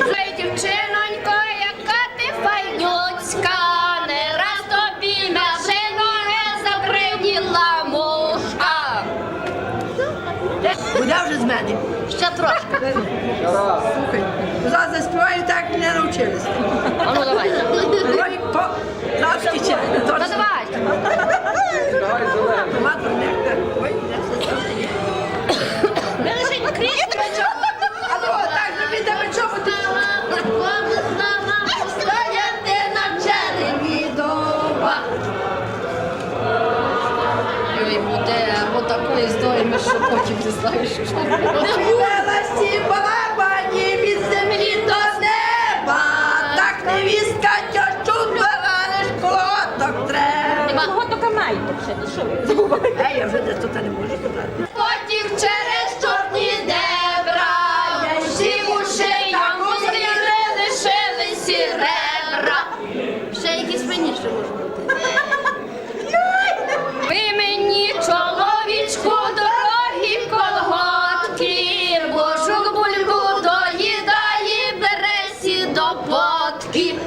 Ой, дівчинонько, яка ти файнюцька, не раз тобі на ноги забриділа мушка. Буде вже з мене. Ще трошки. Слухай, зараз заспіваю так не навчилися. Такої здойми, що потім не знаєш, що Велості барабані від землі до неба. Так невістка тьощу треба. Маєте ще, ну що ви? Ей, я вже десь тут не можу Diam.